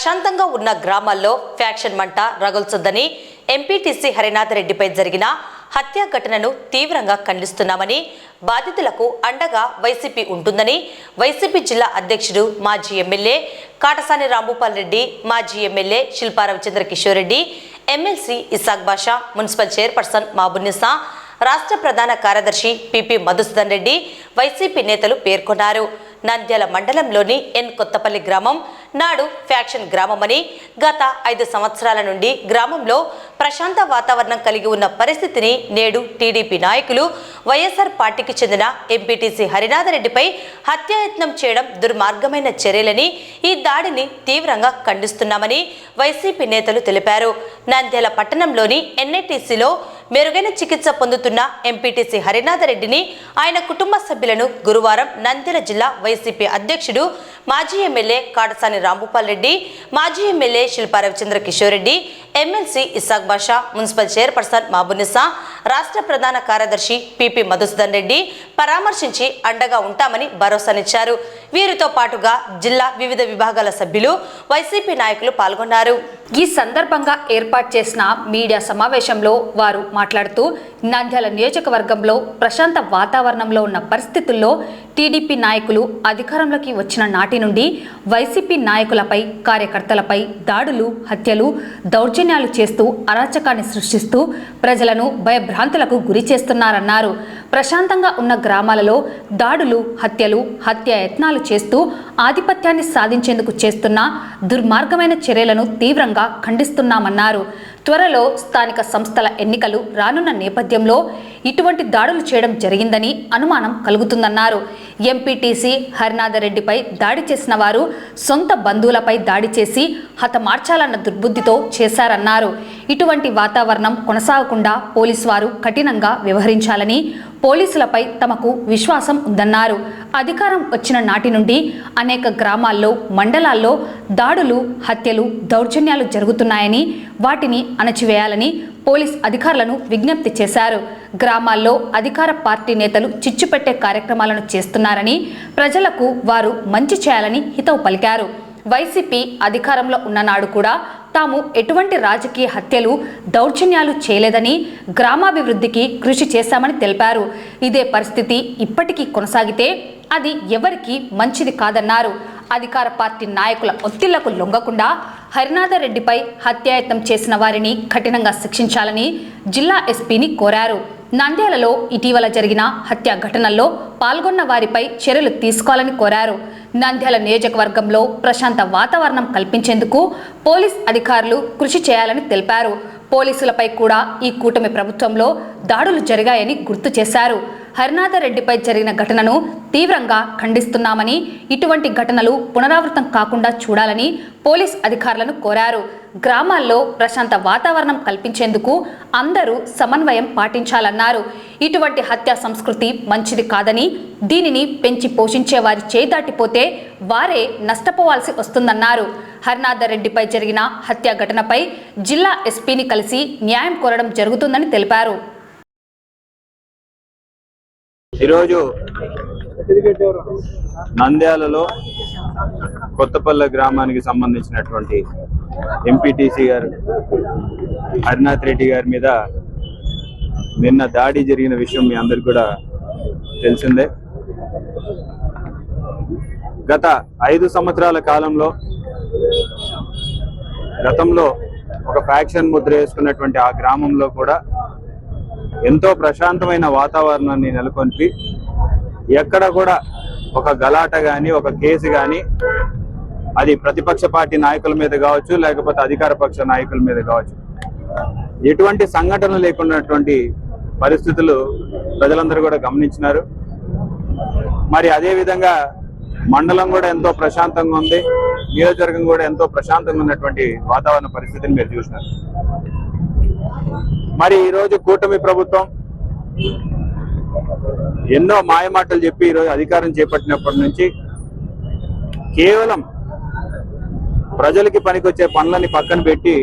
ప్రశాంతంగా ఉన్న గ్రామాల్లో ఫ్యాక్షన్ మంట రగుల్చొద్దని ఎంపీటీసీ హరినాథ్ రెడ్డిపై జరిగిన హత్యా ఘటనను తీవ్రంగా ఖండిస్తున్నామని బాధితులకు అండగా వైసీపీ ఉంటుందని వైసీపీ జిల్లా అధ్యక్షుడు మాజీ ఎమ్మెల్యే కాటసాని రాంభూపాల్ రెడ్డి మాజీ MLA Shilpa Ravichandra Kishore Reddy MLC Isaq Basha municipal chairperson Mabunnisa రాష్ట్ర ప్రధాన కార్యదర్శి పిపి మధుసూదన్ రెడ్డి వైసీపీ నేతలు పేర్కొన్నారు. నంద్యాల మండలంలోని ఎన్ కొత్తపల్లి గ్రామం నాడు ఫ్యాక్షన్ గ్రామమని గత ఐదు సంవత్సరాల నుండి గ్రామంలో ప్రశాంత వాతావరణం కలిగి ఉన్న పరిస్థితిని నేడు టీడీపీ నాయకులు వైఎస్ఆర్ పార్టీకి చెందిన ఎంపీటీసీ హరినాథరెడ్డిపై హత్యాయత్నం చేయడం దుర్మార్గమైన చర్యలని ఈ దాడిని తీవ్రంగా ఖండిస్తున్నామని వైసీపీ నేతలు తెలిపారు. నంద్యాల పట్టణంలోని ఎన్ఐటీసీలో మెరుగైన చికిత్స పొందుతున్న ఎంపీటీసీ హరినాథరెడ్డిని ఆయన కుటుంబ సభ్యులను గురువారం నంద్యాల జిల్లా వైసీపీ అధ్యక్షుడు మాజీ ఎమ్మెల్యే కాడసాని కాటసాని రాంభూపాల్ రెడ్డి మాజీ MLA Shilpa Ravichandra Kishore Reddy MLC Isaq Basha municipal chairperson Mabunisa రాష్ట్ర ప్రధాన కార్యదర్శి పిపి మధుసూదన్ రెడ్డి పరామర్శించి అండగా ఉంటామని భరోసానిచ్చారు. వీరితో పాటుగా జిల్లా వివిధ విభాగాల సభ్యులు వైసీపీ నాయకులు పాల్గొన్నారు. ఈ సందర్భంగా ఏర్పాటు చేసిన మీడియా సమావేశంలో వారు మాట్లాడుతూ నంద్యాల నియోజకవర్గంలో ప్రశాంత వాతావరణంలో ఉన్న పరిస్థితుల్లో టీడీపీ నాయకులు అధికారంలోకి వచ్చిన నాటి నుండి వైసీపీ నాయకులపై కార్యకర్తలపై దాడులు హత్యలు దౌర్జన్యాలు చేస్తూ అరాచకాన్ని సృష్టిస్తూ ప్రజలను భయభ్రాంతులకు గురి చేస్తున్నారన్నారు. ప్రశాంతంగా ఉన్న గ్రామాలలో దాడులు హత్యలు హత్యాయత్నాలు చేస్తూ ఆధిపత్యాన్ని సాధించేందుకు చేస్తున్న దుర్మార్గమైన చర్యలను తీవ్రంగా ఖండిస్తున్నామన్నారు. త్వరలో స్థానిక సంస్థల ఎన్నికలు రానున్న నేపథ్యంలో ఇటువంటి దాడులు చేయడం జరిగిందని అనుమానం కలుగుతుందన్నారు. ఎంపీటీసీ హరినాథరెడ్డిపై దాడి చేసిన వారు సొంత బంధువులపై దాడి చేసి హతమార్చాలన్న దుర్బుద్ధితో చేశారన్నారు. ఇటువంటి వాతావరణం కొనసాగకుండా పోలీసు వారు కఠినంగా వ్యవహరించాలని పోలీసులపై తమకు విశ్వాసం ఉందన్నారు. అధికారం వచ్చిన నాటి నుండి అనేక గ్రామాల్లో మండలాల్లో దాడులు హత్యలు దౌర్జన్యాలు జరుగుతున్నాయని వాటిని అణచివేయాలని పోలీస్ అధికారులను విజ్ఞప్తి చేశారు. గ్రామాల్లో అధికార పార్టీ నేతలు చిచ్చుపెట్టే కార్యక్రమాలను చేస్తున్నారని ప్రజలకు వారు మంచి చేయాలని హితవు పలికారు. వైసీపీ అధికారంలో ఉన్ననాడు కూడా తాము ఎటువంటి రాజకీయ హత్యలు దౌర్జన్యాలు చేయలేదని గ్రామాభివృద్ధికి కృషి చేశామని తెలిపారు. ఇదే పరిస్థితి ఇప్పటికీ కొనసాగితే అది ఎవరికి మంచిది కాదన్నారు. అధికార పార్టీ నాయకుల ఒత్తిళ్ళకు లొంగకుండా హరినాథరెడ్డిపై హత్యాయత్నం చేసిన వారిని కఠినంగా శిక్షించాలని జిల్లా ఎస్పీని కోరారు. నంద్యాలలో ఇటీవల జరిగిన హత్య ఘటనల్లో పాల్గొన్న వారిపై చర్యలు తీసుకోవాలని కోరారు. నంద్యాల నియోజకవర్గంలో ప్రశాంత వాతావరణం కల్పించేందుకు పోలీస్ అధికారులు కృషి చేయాలని తెలిపారు. పోలీసులపై కూడా ఈ కూటమి ప్రభుత్వంలో దాడులు జరిగాయని గుర్తు చేశారు. హరినాథరెడ్డిపై జరిగిన ఘటనను తీవ్రంగా ఖండిస్తున్నామని ఇటువంటి ఘటనలు పునరావృతం కాకుండా చూడాలని పోలీస్ అధికారులను కోరారు. గ్రామాల్లో ప్రశాంత వాతావరణం కల్పించేందుకు అందరూ సమన్వయం పాటించాలన్నారు. ఇటువంటి హత్యా సంస్కృతి మంచిది కాదని దీనిని పెంచి పోషించే వారి చేదాటిపోతే వారే నష్టపోవాల్సి వస్తుందన్నారు. హరినాథరెడ్డిపై జరిగిన హత్యా ఘటనపై జిల్లా ఎస్పీని కలిసి న్యాయం కోరడం జరుగుతుందని తెలిపారు. ఈరోజు నంద్యాలలో కొత్తపల్లె గ్రామానికి సంబంధించినటువంటి ఎంపీటీసీ గారు హరినాథ్ రెడ్డి గారి మీద నిన్న దాడి జరిగిన విషయం మీ అందరికి కూడా తెలిసిందే. గత ఐదు సంవత్సరాల కాలంలో గతంలో ఒక ఫ్యాక్షన్ ముద్ర వేసుకున్నటువంటి ఆ గ్రామంలో కూడా ఎంతో ప్రశాంతమైన వాతావరణాన్ని నెలకొల్పి ఎక్కడ కూడా ఒక గలాట కానీ ఒక కేసు కానీ అది ప్రతిపక్ష పార్టీ నాయకుల మీద కావచ్చు లేకపోతే అధికార పక్ష నాయకుల మీద కావచ్చు. ఎటువంటి సంఘటన లేకున్నటువంటి పరిస్థితులు ప్రజలందరూ కూడా గమనించినారు. మరి అదే విధంగా మండలం కూడా ఎంతో ప్రశాంతంగా ఉంది. నియోజకవర్గం కూడా ఎంతో ప్రశాంతంగా ఉన్నటువంటి వాతావరణ పరిస్థితిని మీరు చూసినారు. మరి ఈ రోజు కూటమి ప్రభుత్వం ఎన్నో మాయమాటలు చెప్పి ఈరోజు అధికారం చేపట్టినప్పటి నుంచి కేవలం ప్రజలకి పనికొచ్చే పనులని పక్కన పెట్టి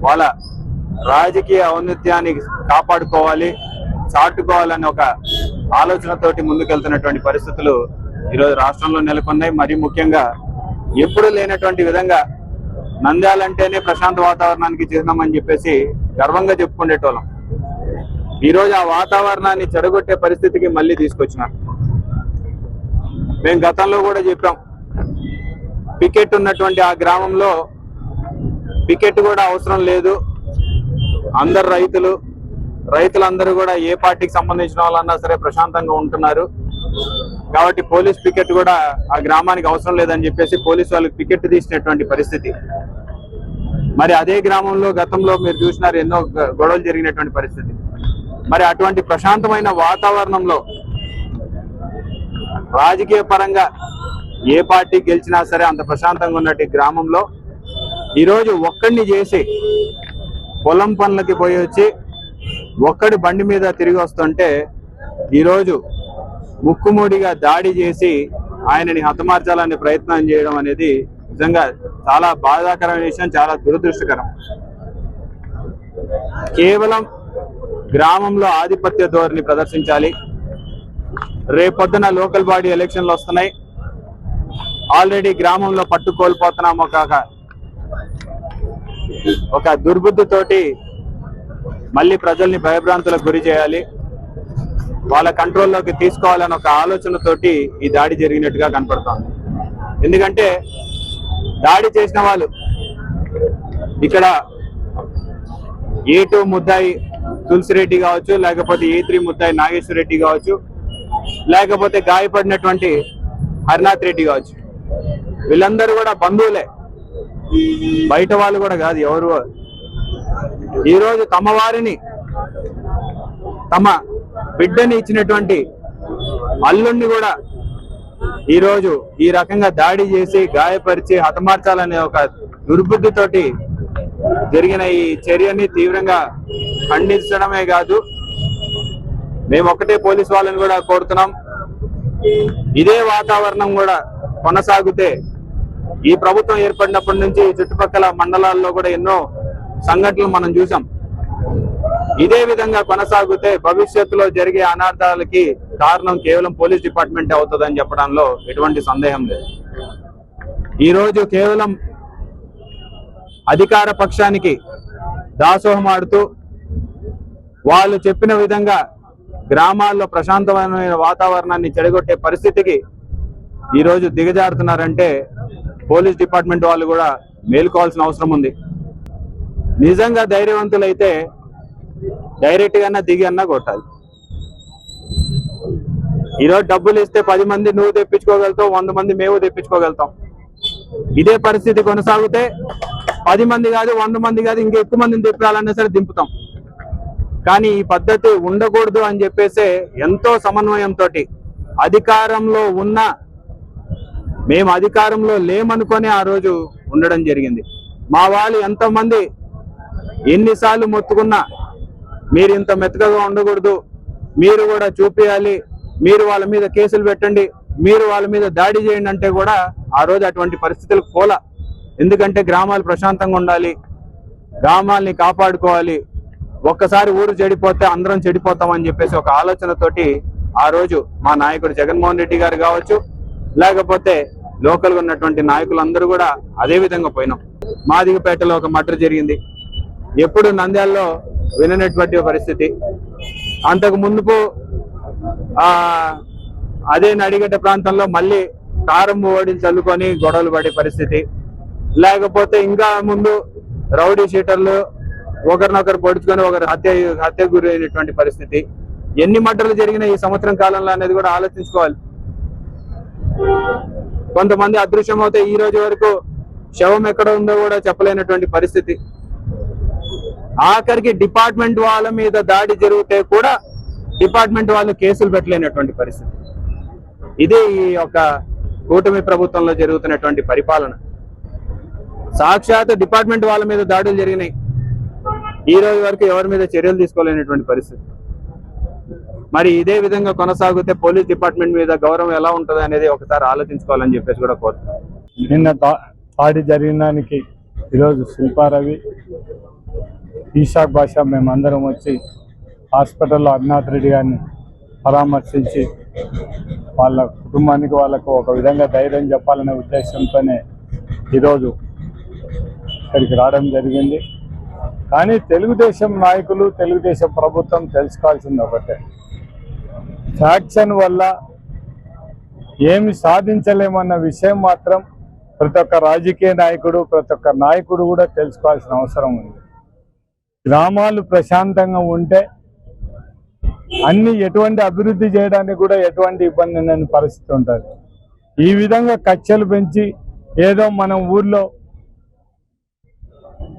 వాళ్ళ రాజకీయ ఔన్నత్యాన్ని కాపాడుకోవాలి చాటుకోవాలనే ఒక ఆలోచనతోటి ముందుకెళ్తున్నటువంటి పరిస్థితులు ఈరోజు రాష్ట్రంలో నెలకొన్నాయి. మరి ముఖ్యంగా ఎప్పుడు లేనటువంటి విధంగా నంద్యాల అంటేనే ప్రశాంత వాతావరణానికి చిహ్నమని చెప్పేసి గర్వంగా చెప్పుకునేటోళ్ళం. ఈరోజు ఆ వాతావరణాన్ని చెడగొట్టే పరిస్థితికి మళ్ళీ తీసుకొచ్చినారు. మేము గతంలో కూడా చెప్పాం. పికెట్ ఉన్నటువంటి ఆ గ్రామంలో పికెట్ కూడా అవసరం లేదు. అందరు రైతులు రైతులందరూ కూడా ఏ పార్టీకి సంబంధించిన వాళ్ళన్నా సరే ప్రశాంతంగా ఉంటున్నారు. కాబట్టి పోలీస్ పికెట్ కూడా ఆ గ్రామానికి అవసరం లేదని చెప్పేసి పోలీస్ వాళ్ళకి పికెట్ తీసినటువంటి పరిస్థితి. మరి అదే గ్రామంలో గతంలో మీరు చూసినారు ఎన్నో గొడవలు జరిగినటువంటి పరిస్థితి. మరి అటువంటి ప్రశాంతమైన వాతావరణంలో రాజకీయ పరంగా ఏ పార్టీ గెలిచినా సరే అంత ప్రశాంతంగా ఉన్నట్టు గ్రామంలో ఈరోజు ఒక్కడిని చేసి పొలం పనులకి పోయి వచ్చి ఒక్కడి బండి మీద తిరిగి వస్తుంటే ఈరోజు ముక్కుమూడిగా దాడి చేసి ఆయనని హతమార్చాలనే ప్రయత్నం చేయడం అనేది నిజంగా చాలా బాధాకరమైన విషయం చాలా దురదృష్టకరం. కేవలం గ్రామంలో ఆధిపత్య ధోరణి ప్రదర్శించాలి. రేపొద్దున లోకల్ బాడీ ఎలక్షన్లు వస్తున్నాయి. ఆల్రెడీ గ్రామంలో పట్టు కోల్పోతున్నాం ఒక ఒక దుర్బుద్ధితోటి మళ్ళీ ప్రజల్ని భయభ్రాంతులకు గురి చేయాలి. వాళ్ళ కంట్రోల్లోకి తీసుకోవాలని ఒక ఆలోచనతోటి ఈ దాడి జరిగినట్టుగా కనపడుతోంది. ఎందుకంటే దాడి చేసిన వాళ్ళు. ఇక్కడ ఏ టూ ముద్దాయి తులసిరెడ్డి కావచ్చు లేకపోతే ఏ త్రీ ముద్దాయి నాగేశ్వర రెడ్డి కావచ్చు లేకపోతే గాయపడినటువంటి హరినాథ్ రెడ్డి కావచ్చు. వీళ్ళందరూ కూడా బంధువులే. బయట వాళ్ళు కూడా కాదు ఎవరు ఈ రోజు తమ వారిని తమ బిడ్డని ఇచ్చినటువంటి అల్లుణ్ణి కూడా ఈ రోజు ఈ రకంగా దాడి చేసి గాయపరిచి హతమార్చాలనే ఒక దుర్బుద్ధితోటి జరిగిన ఈ చర్యని తీవ్రంగా ఖండించడమే కాదు మేము ఒకటే పోలీస్ వాళ్ళని కూడా కోరుతున్నాం. ఇదే వాతావరణం కూడా కొనసాగితే ఈ ప్రభుత్వం ఏర్పడినప్పటి నుంచి చుట్టుపక్కల మండలాల్లో కూడా ఎన్నో సంఘటనలు మనం చూసాం. ఇదే విధంగా కొనసాగితే భవిష్యత్తులో జరిగే అనార్థాలకి కారణం కేవలం పోలీస్ డిపార్ట్మెంట్ అవుతుందని చెప్పడంలో ఎటువంటి సందేహం లేదు. ఈ రోజు కేవలం అధికార పక్షానికి దాసోహం ఆడుతూ వాళ్ళు చెప్పిన విధంగా గ్రామాల్లో ప్రశాంతమైన వాతావరణాన్ని చెడగొట్టే పరిస్థితికి ఈ రోజు దిగజారుతున్నారంటే పోలీస్ డిపార్ట్మెంట్ వాళ్ళు కూడా మేలుకోవాల్సిన అవసరం ఉంది. నిజంగా ధైర్యవంతులైతే డైరెక్ట్గా దిగి అన్నా కొట్టాలి. ఈరోజు డబ్బులు ఇస్తే పది మంది నువ్వు తెప్పించుకోగలుగుతావు వంద మంది మేము తెప్పించుకోగలుగుతాం. ఇదే పరిస్థితి కొనసాగితే పది మంది కాదు వంద మంది కాదు ఇంకా ఎక్కువ మందిని తెప్పాలన్నా సరే దింపుతాం. కానీ ఈ పద్ధతి ఉండకూడదు అని చెప్పేసి ఎంతో సమన్వయంతో అధికారంలో ఉన్న మేము అధికారంలో లేమనుకొని ఆ రోజు ఉండడం జరిగింది. మా వాళ్ళు ఎంతమంది ఎన్నిసార్లు మొత్తుకున్నా మీరు ఇంత మెత్తగా ఉండకూడదు మీరు కూడా చూపించాలి మీరు వాళ్ళ మీద కేసులు పెట్టండి మీరు వాళ్ళ మీద దాడి చేయండి అంటే కూడా ఆ రోజు అటువంటి పరిస్థితులకు పోలా. ఎందుకంటే గ్రామాలు ప్రశాంతంగా ఉండాలి గ్రామాల్ని కాపాడుకోవాలి. ఒక్కసారి ఊరు చెడిపోతే అందరం చెడిపోతామని చెప్పేసి ఒక ఆలోచనతోటి ఆ రోజు మా నాయకుడు జగన్మోహన్ రెడ్డి గారు కావచ్చు లేకపోతే లోకల్గా ఉన్నటువంటి నాయకులందరూ కూడా అదే విధంగా పోయినాం. మాదిగపేటలో ఒక మటర్ జరిగింది. ఎప్పుడు నంద్యాలలో విననటువంటి పరిస్థితి. అంతకు ముందుకు అదే నడిగడ్డ ప్రాంతంలో మళ్ళీ కారం ఓడి చల్లుకొని గొడవలు పడే పరిస్థితి. లేకపోతే ఇంకా ముందు రౌడీ షీటర్లు ఒకరినొకరు పొడుచుకొని ఒకరు హత్య హత్య గురైనటువంటి పరిస్థితి. ఎన్ని మంటలు జరిగిన ఈ సంవత్సరం కాలంలో అనేది కూడా ఆలోచించుకోవాలి. కొంతమంది అదృశ్యం అవుతే ఈ రోజు వరకు శవం ఎక్కడ ఉందో కూడా చెప్పలేనటువంటి పరిస్థితి. ఆఖరికి డిపార్ట్మెంట్ వాళ్ళ మీద దాడి జరిగితే కూడా డిపార్ట్మెంట్ వాళ్ళు కేసులు పెట్టలేనటువంటి పరిస్థితి. ఇది ఈ యొక్క కూటమి ప్రభుత్వంలో జరుగుతున్నటువంటి పరిపాలన. సాక్షాత్ డిపార్ట్మెంట్ వాళ్ళ మీద దాడులు జరిగినాయి. ఈ రోజు వరకు ఎవరి మీద చర్యలు తీసుకోలేనటువంటి పరిస్థితి. మరి ఇదే విధంగా కొనసాగితే పోలీస్ డిపార్ట్మెంట్ మీద గౌరవం ఎలా ఉంటుంది అనేది ఒకసారి ఆలోచించుకోవాలని చెప్పేసి కూడా కోరుతున్నాను నిన్న పాడి దాడి జరిగిన దానికి ఈరోజు శిల్పారవి ఈషాక్ భాష మేమందరం వచ్చి హాస్పిటల్లో అవినాథ్ రెడ్డి గారిని పరామర్శించి వాళ్ళ కుటుంబానికి వాళ్ళకు ఒక విధంగా ధైర్యం చెప్పాలనే ఉద్దేశంతోనే ఈరోజు ఇక్కడికి రావడం జరిగింది. కానీ తెలుగుదేశం నాయకులు తెలుగుదేశం ప్రభుత్వం తెలుసుకోవాల్సింది ఒకటే. ఫ్యాక్షన్ వల్ల ఏమి సాధించలేమన్న విషయం మాత్రం ప్రతి ఒక్క రాజకీయ నాయకుడు ప్రతి ఒక్క నాయకుడు కూడా తెలుసుకోవాల్సిన అవసరం ఉంది. గ్రామాలు ప్రశాంతంగా ఉంటే అన్ని ఎటువంటి అభివృద్ధి చేయడానికి కూడా ఎటువంటి ఇబ్బంది లేని పరిస్థితి ఉంటుంది. ఈ విధంగా కక్షలు పెంచి ఏదో మనం ఊర్లో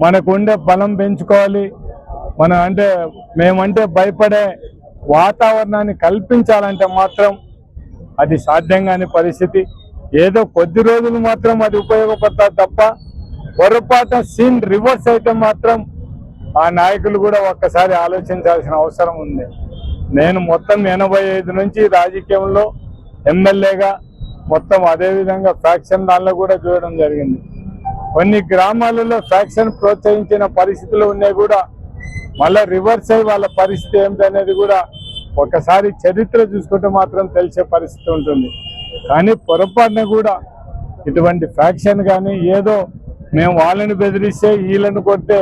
మనకు ఉండే బలం పెంచుకోవాలి. మనం అంటే మేమంటే భయపడే వాతావరణాన్ని కల్పించాలంటే మాత్రం అది సాధ్యం కాని పరిస్థితి. ఏదో కొద్ది రోజులు మాత్రం అది ఉపయోగపడతారు తప్ప పొరపాటు సీన్ రివర్స్ అయితే మాత్రం ఆ నాయకులు కూడా ఒక్కసారి ఆలోచించాల్సిన అవసరం ఉంది. నేను మొత్తం ఎనభై ఐదు నుంచి రాజకీయంలో ఎమ్మెల్యేగా మొత్తం అదేవిధంగా ఫ్యాక్షన్ దానిలో కూడా చూడడం జరిగింది. కొన్ని గ్రామాలలో ఫ్యాక్షన్ ప్రోత్సహించిన పరిస్థితులు ఉన్నాయి కూడా. మళ్ళీ రివర్స్ అయ్యి వాళ్ళ పరిస్థితి ఏమిటనేది కూడా ఒకసారి చరిత్ర చూసుకుంటే మాత్రం తెలిసే పరిస్థితి ఉంటుంది. కానీ పొరపాటున కూడా ఇటువంటి ఫ్యాక్షన్ కానీ ఏదో మేము వాళ్ళని బెదిరిస్తే వీళ్ళని కొడితే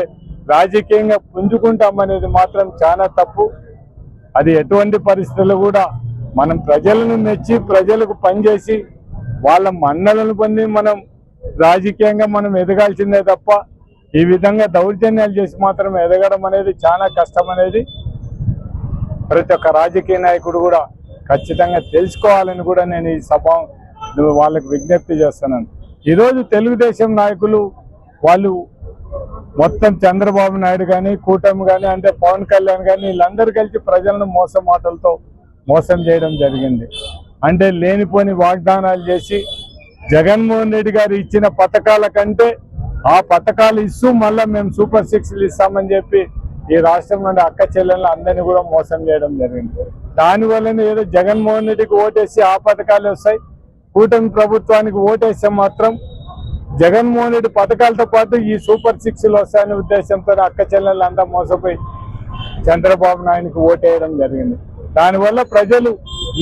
రాజకీయంగా పుంజుకుంటామనేది మాత్రం చాలా తప్పు. అది ఎటువంటి పరిస్థితుల్లో కూడా మనం ప్రజలను మెచ్చి ప్రజలకు పనిచేసి వాళ్ళ మన్నలను పొంది మనం రాజకీయంగా మనం ఎదగాల్సిందే తప్ప ఈ విధంగా దౌర్జన్యాలు చేసి మాత్రం ఎదగడం అనేది చాలా కష్టం అనేది ప్రతి ఒక్క రాజకీయ నాయకుడు కూడా ఖచ్చితంగా తెలుసుకోవాలని కూడా నేను ఈ సభ వాళ్ళకి విజ్ఞప్తి చేస్తున్నాను. ఈరోజు తెలుగుదేశం నాయకులు వాళ్ళు మొత్తం చంద్రబాబు నాయుడు కానీ కూటమి కానీ అంటే పవన్ కళ్యాణ్ కానీ వీళ్ళందరూ కలిసి ప్రజలను మోసం మాటలతో మోసం చేయడం జరిగింది. అంటే లేనిపోని వాగ్దానాలు చేసి జగన్మోహన్ రెడ్డి గారు ఇచ్చిన పథకాల కంటే ఆ పథకాలు ఇస్తూ మళ్ళీ మేము సూపర్ సిక్స్లు ఇస్తామని చెప్పి ఈ రాష్ట్రంలోని అక్క చెల్లెలను అందరినీ కూడా మోసం చేయడం జరిగింది. దానివల్లనే ఏదో జగన్మోహన్ రెడ్డికి ఓటేసి ఆ పథకాలు వస్తాయి. కూటమి ప్రభుత్వానికి ఓటేస్తే మాత్రం జగన్మోహన్ రెడ్డి పథకాలతో పాటు ఈ సూపర్ సిక్స్లు వస్తాయనే ఉద్దేశంతో అక్క చెల్లెళ్ళు అంతా మోసపోయి చంద్రబాబు నాయుడుకి ఓటేయడం జరిగింది. దానివల్ల ప్రజలు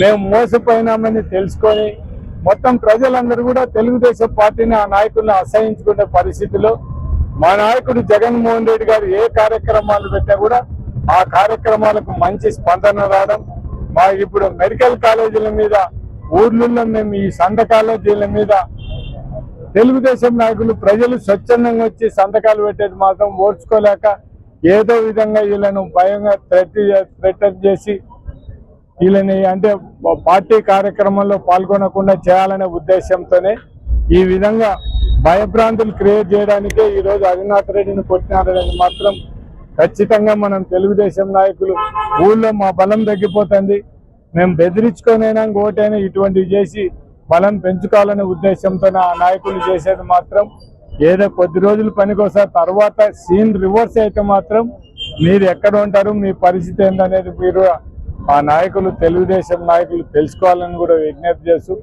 మేము మోసపోయినామని తెలుసుకొని మొత్తం ప్రజలందరూ కూడా తెలుగుదేశం పార్టీని ఆ నాయకుల్ని అసహించుకునే పరిస్థితిలో మా నాయకుడు జగన్మోహన్ రెడ్డి గారు ఏ కార్యక్రమాలు పెట్టినా కూడా ఆ కార్యక్రమాలకు మంచి స్పందన రావడం మా ఇప్పుడు మెడికల్ కాలేజీల మీద ఊర్లలో మేము ఈ సంఘ కాలేజీల మీద తెలుగుదేశం నాయకులు ప్రజలు స్వచ్ఛందంగా వచ్చి సంతకాలు పెట్టేది మాత్రం ఓర్చుకోలేక ఏదో విధంగా వీళ్ళను భయంగా థ్రెట్ థ్రెటన్ చేసి వీళ్ళని అంటే పార్టీ కార్యక్రమంలో పాల్గొనకుండా చేయాలనే ఉద్దేశంతోనే ఈ విధంగా భయభ్రాంతులు క్రియేట్ చేయడానికే ఈరోజు అవినాథ్ రెడ్డిని కొట్టినారనేది మాత్రం ఖచ్చితంగా మనం తెలుగుదేశం నాయకులు ఊళ్ళో మా బలం తగ్గిపోతుంది. మేము బెదిరించుకొనైనా ఓటైనా ఇటువంటివి చేసి బలం పెంచుకోవాలనే ఉద్దేశంతో ఆ నాయకులు చేసేది మాత్రం ఏదో కొద్ది రోజులు పనికొస్తారు తర్వాత సీన్ రివర్స్ అయితే మాత్రం మీరు ఎక్కడ ఉంటారు మీ పరిస్థితి ఏంటనేది మీరు ఆ నాయకులు తెలుగుదేశం నాయకులు తెలుసుకోవాలని కూడా విజ్ఞప్తి చేస్తూ